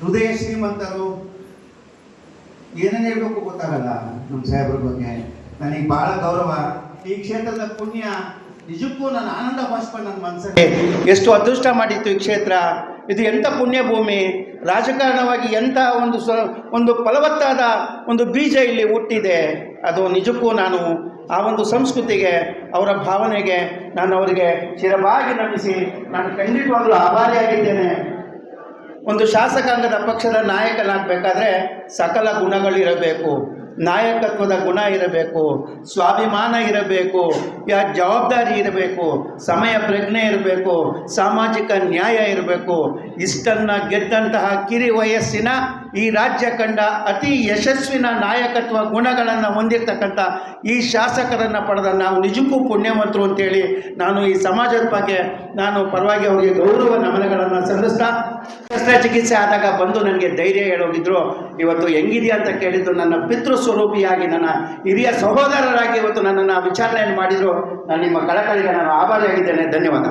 ಹೃದಯ ಶ್ರೀಮಂತರು ಏನೇನು ಹೇಳ್ಬೇಕು ಗೊತ್ತಾಗಲ್ಲ? ನಮ್ಮ ಸಾಹೇಬ್ರ ಬಗ್ಗೆ. ನನಗೆ ಬಹಳ ಗೌರವ. ಈ ಕ್ಷೇತ್ರದ ಪುಣ್ಯ, ನಿಜಕ್ಕೂ ನಾನು ಆನಂದ ನನ್ನ ಮನಸ್ಸಲ್ಲಿ ಎಷ್ಟು ಅದೃಷ್ಟ ಮಾಡಿತ್ತು ಈ ಕ್ಷೇತ್ರ. ಇದು ಎಂಥ ಪುಣ್ಯ ಭೂಮಿ ರಾಜಕಾರಣವಾಗಿ ಎಂಥ ಒಂದು ಸ್ವ ಒಂದು ಫಲವತ್ತಾದ ಒಂದು ಬೀಜ ಇಲ್ಲಿ ಹುಟ್ಟಿದೆ. ಅದು ನಿಜಕ್ಕೂ ನಾನು ಆ ಒಂದು ಸಂಸ್ಕೃತಿಗೆ, ಅವರ ಭಾವನೆಗೆ, ನಾನು ಅವರಿಗೆ ಚಿರವಾಗಿ ನಮಿಸಿ ನಾನು ಖಂಡಿತವಾಗಲೂ ಆಭಾರಿಯಾಗಿದ್ದೇನೆ. ಒಂದು ಶಾಸಕಾಂಗದ ಪಕ್ಷದ ನಾಯಕನಾಗಬೇಕಾದ್ರೆ ಸಕಲ ಗುಣಗಳಿರಬೇಕು. ನಾಯಕತ್ವದ ಗುಣ ಇರಬೇಕು. ಸ್ವಾಭಿಮಾನ ಇರಬೇಕು. ಯಾ ಜವಾಬ್ದಾರಿ ಇರಬೇಕು. ಸಮಯ ಪ್ರಜ್ಞೆ ಇರಬೇಕು. ಸಾಮಾಜಿಕ ನ್ಯಾಯ ಇರಬೇಕು. ಇಷ್ಟನ್ನು ಗೆದ್ದಂತಹ ಕಿರಿ ವಯಸ್ಸಿನ ಈ ರಾಜ್ಯ ಕಂಡ ಅತಿ ಯಶಸ್ವಿನ ನಾಯಕತ್ವ ಗುಣಗಳನ್ನು ಹೊಂದಿರತಕ್ಕಂಥ ಈ ಶಾಸಕರನ್ನು ಪಡೆದ ನಾವು ನಿಜಕ್ಕೂ ಪುಣ್ಯವಂತರು ಅಂತೇಳಿ ನಾನು ಈ ಸಮಾಜದ ಬಗ್ಗೆ ನಾನು ಪರವಾಗಿ ಅವರಿಗೆ ಗೌರವ ನಮನಗಳನ್ನು ಸಲ್ಲಿಸ್ತಾ ಶಸ್ತ್ರಚಿಕಿತ್ಸೆ ಆದಾಗ ಬಂದು ನನಗೆ ಧೈರ್ಯ ಹೇಳೋಗಿದ್ರು ಇವತ್ತು ಹೆಂಗಿದೆಯಾ ಅಂತ ಕೇಳಿದ್ರು ನನ್ನ ಪಿತೃ ಸ್ವರೂಪಿಯಾಗಿ ನನ್ನ ಹಿರಿಯ ಸಹೋದರರಾಗಿ ಇವತ್ತು ನನ್ನನ್ನು ವಿಚಾರಣೆಯನ್ನು ಮಾಡಿದರು. ನಾನು ನಿಮ್ಮ ಕಳಕಳಿಗೆ ನಾನು ಆಭಾರಿಯಾಗಿದ್ದೇನೆ. ಧನ್ಯವಾದ.